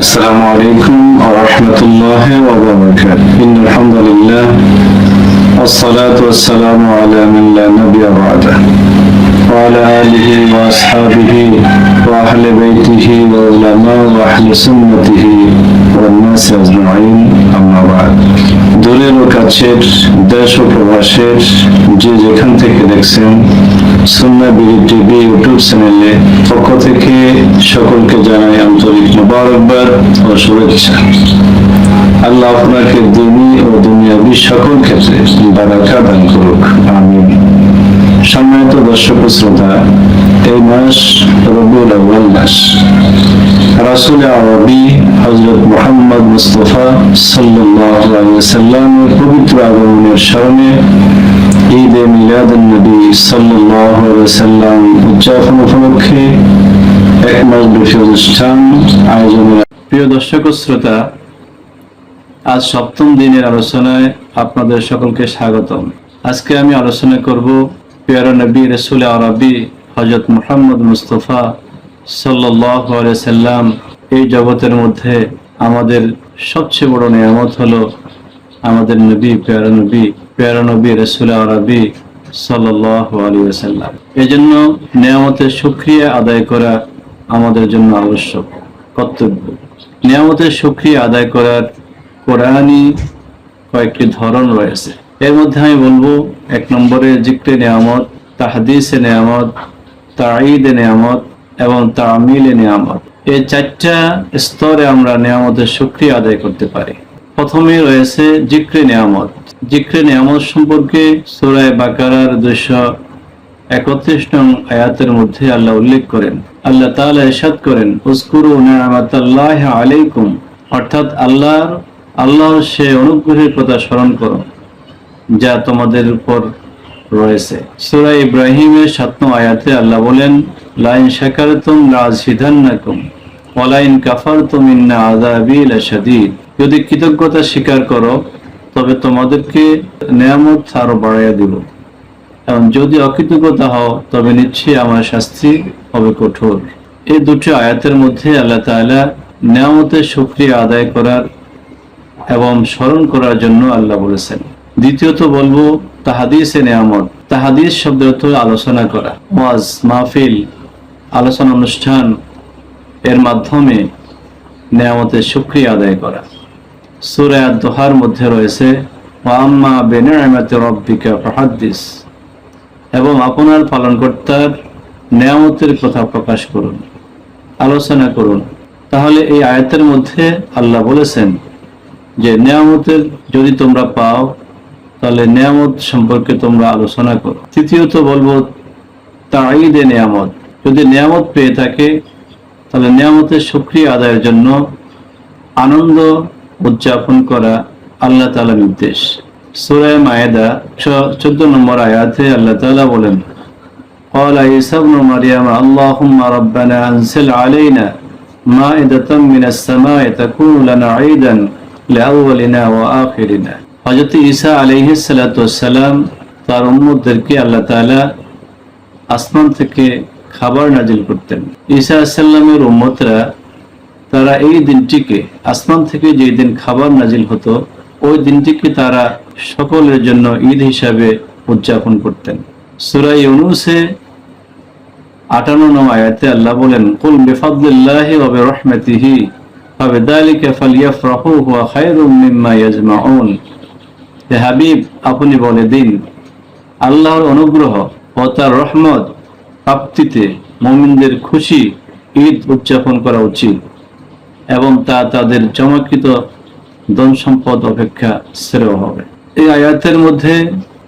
السلام عليكم ورحمة الله وبركاته. إن الحمد لله والصلاة والسلام على من لا نبي بعده. وعلى آله وأصحابه وأهل بيته وعلماء وأهل سنته والناس أجمعين. أما بعد. দূরের ও কাছের, দেশ ও প্রবাসের যে যেখান থেকে দেখছেন, সুন্না বিডি টিভি, ইউটিউব চ্যানেলে পক্ষ থেকে সকলকে জানাই আন্তরিক মোবারকবাদ ও শুভেচ্ছা। আল্লাহ আপনাকে দিনী ও দুনিয়াবি সকল ক্ষেত্রে বারাকা দান করুক। আমি সম্মানিত দর্শক শ্রোতা এই মাস রবিউল আউয়াল মাস। রাসূল আরবি হযরত মুহাম্মদ মুস্তাফা সাল্লামের পবিত্র আগমনের স্মরণে ঈদ এ মিলাদুন নবী সাল্লাম উদযাপন উপলক্ষে এক মাস ব্যাপী অনুষ্ঠান আয়োজনের প্রিয় দর্শক শ্রোতা, আজ সপ্তম দিনের আলোচনায় আপনাদের সকলকে স্বাগতম। আজকে আমি আলোচনা করব পেয়ারা নবী রসুল আরবি হজরত মোহাম্মদ মুস্তফা সাল্লাম এই জগতের মধ্যে আমাদের সবচেয়ে বড় নিয়ামত হলো আমাদের নবী পেয়ারা নবী রসুল আরবি সাল্লাম। এই জন্য নিয়ামতের সুক্রিয়া আদায় করা আমাদের জন্য আবশ্যক, কর্তব্য। নিয়ামতের সুক্রিয়া আদায় করার কোরআনই কয়েকটি ধরন রয়েছে। এর মধ্যে আমি বলব, এক নম্বরে জিক্রে নিয়ামত, তাহাদিসে নিয়ামত তাঈদে নিয়ামত এবং তামিলে নিয়ামত। এই চারটা স্তরে আমরা নিয়ামতের সুক্রিয়া আদায় করতে পারি। প্রথমে রয়েছে জিক্রে নিয়ামত। জিক্রে নিয়ামত সম্পর্কে সুরায় বাকারার দুইশো একত্রিশ নং আয়াতের মধ্যে আল্লাহ উল্লেখ করেন। আল্লাহ তাআলা ইরশাদ করেন উজকুরু নি'মাতাল্লাহি আলাইকুম অর্থাৎ আল্লাহর আল্লাহর সে অনুগ্রহের কথা স্মরণ করো, যা তোমাদের উপর রয়েছে। সূরা ইব্রাহিমের সাত নং আয়াতে আল্লাহ বলেন, লাইন শাকারতুম লাযিদান্নাকুম ওয়ালাইন কাফারতুম ইন্না আযাবি লাশাদীদ। যদি কৃতজ্ঞতা স্বীকার করো, তবে তোমাদেরকে নিয়ামত আরও বাড়াইয়া দিব। এবং যদি অকৃতজ্ঞতা হও, তবে নিশ্চয়ই আমার শাস্তি হবে কঠোর। এই দুটি আয়াতের মধ্যে আল্লাহ তাআলা নিয়ামতের শুকরিয়া আদায় করার এবং স্মরণ করার জন্য আল্লাহ বলেছেন। দ্বিতীয়ত বলব, তাহাদিস এ নিয়ামত। তাহাদিস শব্দ অর্থ আলোচনা করা। ওয়াজ, মাহফিল, আলোচনা অনুষ্ঠান, এর মাধ্যমে নিয়ামতের শুকরিয়া আদায় করা। সুরায় দোহার মধ্যে রয়েছে ওয়াম্মা বেনিয়ামতে রব্বিকা ফাহাদ্দিস এবং আপনার পালনকর্তার নেয়ামতের কথা প্রকাশ করুন, আলোচনা করুন। তাহলে এই আয়াতের মধ্যে আল্লাহ বলেছেন যে, নেয়ামতের যদি তোমরা পাও তাহলে নিয়ামত সম্পর্কে তোমরা আলোচনা করো তৃতীয়ত বলবো তাঈদে নিয়ামত যদি নিয়ামত পেয়ে থাকে তাহলে নিয়ামতের সক্রিয় আদায়ের জন্য আনন্দ উদযাপন করা আল্লাহ তালা নির্দেশ সুরায় মায়েদা চোদ্দ নম্বর আয়াতে আল্লাহ তালা বলেন قال عيسى ابن مريم اللهم ربنا أنزل علينا مائدة من السماء تكون لنا عيدا لأولنا وآخرنا হজরত ঈসা আলাইহি সালাম তার উম্মতদেরকে আল্লাহ তাআলা আসমান থেকে খাবার নাজিল করতেন। ঈসা সাল্লামের উম্মতরা তারা এই দিনটিকে আসমান থেকে যে দিন খাবার নাজিল হতো, ওই দিনটিকে তারা সকলের জন্য ঈদ হিসাবে উদযাপন করতেন। সুরা ইউনুসে আটান্ন নম আয়াতে আল্লাহ বলেন, কুল বিফাদলিল্লাহি ওয়া বিরহমাতিহি ফাবিযালিকা ফালইফরাহু হুয়া খায়রুম মিম্মা হে হাবিব, আপনি বলে দিন, আল্লাহর অনুগ্রহ ও তার রহমত প্রাপ্তিতে মমিনদের খুশি ঈদ উদযাপন করা উচিত এবং তা তাদের জমাকৃত ধন সম্পদ অপেক্ষা শ্রেয় হবে। এই আয়াতের মধ্যে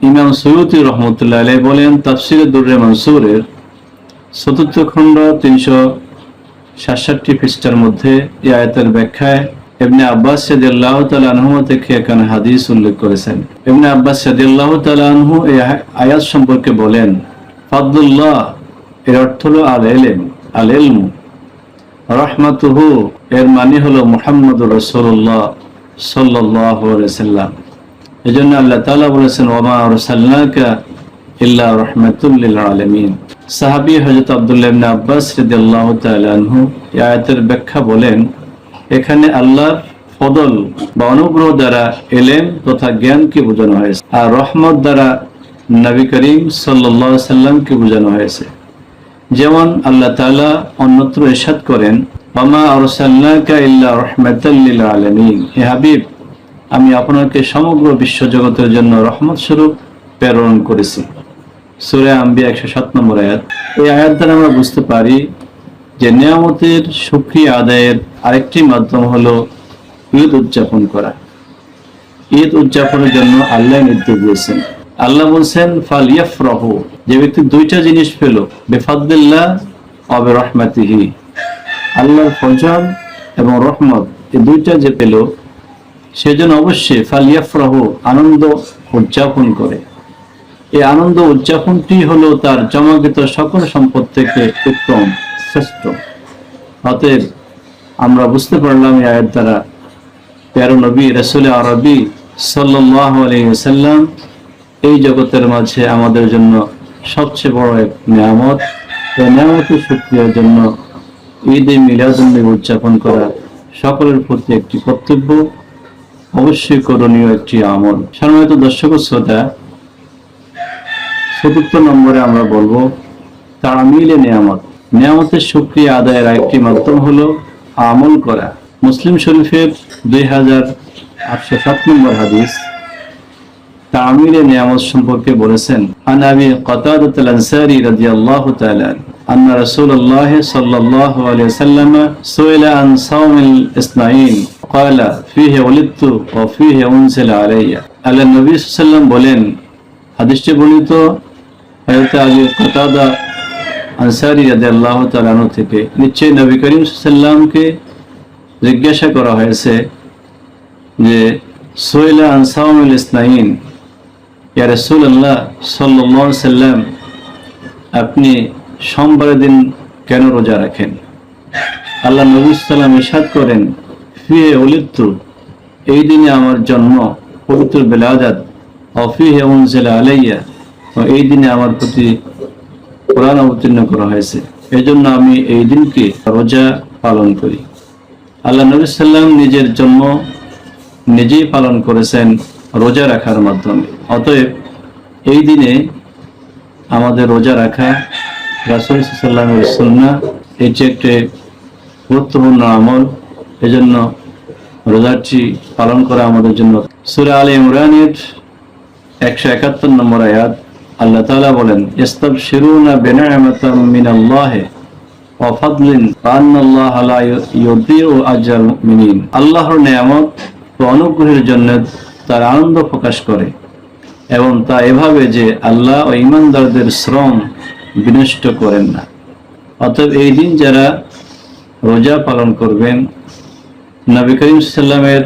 ইমাম সৈয়দি রহমতুল্লাহ আলাই বলেন, তাফসিরে দুর্রে মনসুরের চতুর্থ খণ্ড তিনশো সাতষট্টি পৃষ্ঠার মধ্যে এই আয়াতের ব্যাখ্যায় এমনি আব্বাস সাদিয়াল্লাহ তালা আনহু থেকে এখানে হাদিস উল্লেখ করেছেন? এমনি আব্বাস সাদিয়াল্লাহ তালা আনহু এই আয়াত সম্পর্কে বলেন ফাদুল্লাহ এর অর্থ হলো আল এলেম আল এলমু রহমাতুহু, এর মানে হলো মুহাম্মদ রসুল্লাহ সাল্লাহ সাল্লাম। এই জন্য আল্লাহ তালা বলেছেন ওমা রসাল্লাকা ইল্লা রহমাতুল্লিল আলমিন। সাহাবি হজরত আবদুল্লাহ আব্বাস রাদিয়াল্লাহু তাআলা আনহু এই আয়াতের ব্যাখ্যা বলেন এখানে আল্লাহর ফদল বা অনুগ্রহ দ্বারা এলেম তথা জ্ঞানকে বোঝানো হয়েছে। আর রহমত দ্বারা নবী করিম সাল্লাহ সাল্লামকে বোঝানো হয়েছে। যেমন আল্লাহ তাআলা অন্যত্র ইরশাদ করেন মামা আরসাল্লাকা ইল্লা রাহমাতাল লিল হে হাবিব, আমি আপনাকে সমগ্র বিশ্বজগতের জন্য রহমত স্বরূপ প্রেরণ করেছি। সূরা আম্বিয়া 107 নম্বর আয়াত। এই আয়াত দ্বারা আমরা বুঝতে পারি যে নিয়ামতের সুক্রিয়া আদায়ের আরেকটি মাধ্যম হলো ঈদ উদযাপন করা। ঈদ উদযাপনের জন্য আল্লাহ নির্দেশ দিয়েছেন। আল্লাহ বলছেন ফাল ইয়াফরাহু যে ব্যক্তি দুইটা জিনিস পেল বেফাদ্দিল্লাহ অবে রহমাতিহি আল্লাহর ফজল এবং রহমত এই দুইটা যে পেল সেজন্য অবশ্যই ফাল ইয়াফরাহু আনন্দ উদযাপন করে। এই আনন্দ উদযাপনটি হলো তার জমাকৃত সকল সম্পদ থেকে উত্তম। শ্রেষ্ঠ। অতএব আমরা বুঝতে পারলাম এই আয়ের দ্বারা তেরো নবী, রসুল আরবি আলহিসাল্লাম এই জগতের মাঝে আমাদের জন্য সবচেয়ে বড় এক নিয়ামত। এই নিয়ামতের সুক্রিয়ার জন্য ঈদ এ মিলাদুন্নবী উদযাপন করা সকলের প্রতি একটি কর্তব্য, অবশ্যই করণীয় একটি আমল। সাধারণত দর্শক শ্রোতা, চতুর্থ নম্বরে আমরা বলব, তামিলে নিয়ামত। নিয়ামতের সুক্রিয়া আদায়ের আরেকটি মাধ্যম হলো আমল করা মুসলিম শরীফের দুই হাজার আটশো সাত নম্বর হাদিস তামিলে নিয়ামত সম্পর্কে বলেছেন আনাবি قتادة الأنصاري رضي الله تعالى عنه أن رسول الله صلى الله عليه وسلم سئل عن صوم الاثنين قال فيه ولدت وفيه أنزل علي আল্লাহ নবী সাল্লাম বলেন হাদিসটি বর্ণিত হযরত আবু কতাদা আনসারী রাদিয়াল্লাহু তাআলা আনহু থেকে নিশ্চয়ই নবী করিম সাল্লামকে জিজ্ঞাসা করা হয়েছে যে, সোয়েলা আনসাউল ইসনাইন, ইয়া রাসূলুল্লাহ সাল্লাল্লাহু আলাইহি সাল্লাম, আপনি সোমবারের দিন কেন রোজা রাখেন? আল্লাহ নবী সাল্লাম ইরশাদ করেন, ফিহে উলিদতু এই দিনে আমার জন্ম, পবিত্র বেলাদাত অফিহে উনজিলা আলাইয়া এই দিনে আমার প্রতি কোরআন অবতীর্ণ করা হয়েছে। এজন্য আমি এই দিনকে রোজা পালন করি। আল্লাহ নবী সাল্লাম নিজের জন্ম নিজেই পালন করেছেন রোজা রাখার মাধ্যমে। অতএব এই দিনে আমাদের রোজা রাখা রাসুল সাল্লামের সন্না এটি একটি গুরুত্বপূর্ণ আমল। এজন্য রোজাটি পালন করা আমাদের জন্য। সুরা আলী ইমরানের একশো একাত্তর নম্বর আয়াত আল্লাহ তাআলা বলেন ইস্তাব শিরুনা বেনায়ামাতাম আল্লাহর নিয়ামত ও অনুগ্রহের জন্য তার আনন্দ প্রকাশ করে এবং তা এভাবে যে আল্লাহ ও ইমানদারদের শ্রম বিনষ্ট করেন না। অতএব এই দিন যারা রোজা পালন করবেন, নবী করিম সাল্লামের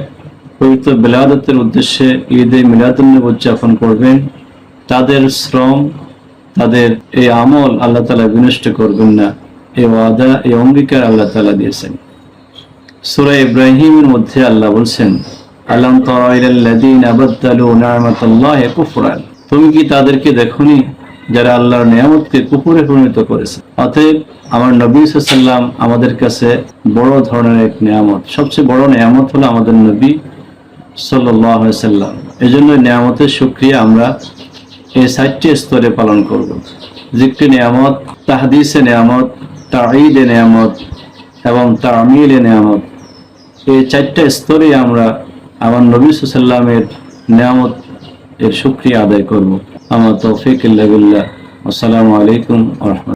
পবিত্র বিলাদতের উদ্দেশ্যে ঈদে মিলাদুন্নব উদযাপন করবেন। তাদের শ্রম, তাদের এই আমল আল্লাহ তালা বিনষ্ট করবেন না। এই ওয়াদা, এই অঙ্গীকার আল্লাহ তালা দিয়েছেন। সুরা ইব্রাহিমের মধ্যে আল্লাহ বলছেন আল্লাহ তুমি কি তাদেরকে দেখনি যারা আল্লাহর নিয়ামতকে কুকুরে পরিণত করেছে? অতএব আমার নবী সাল্লাম আমাদের কাছে বড় ধরনের এক নিয়ামত। সবচেয়ে বড় নিয়ামত হলো আমাদের নবী সাল্লাম এই জন্য নিয়ামতের সুক্রিয়া আমরা এই সাতটি স্তরে পালন করব। জিক্রি নিয়ামত, তাহাদিসে নিয়ামত তাহিদে নিয়ামত এবং তামিলে নিয়ামত। এই চারটা স্তরে আমরা আমার নবী সাল্লামের নিয়ামত এর সুক্রিয়া আদায় করব। আমার তৌফিক আসসালামু আলাইকুম রহমত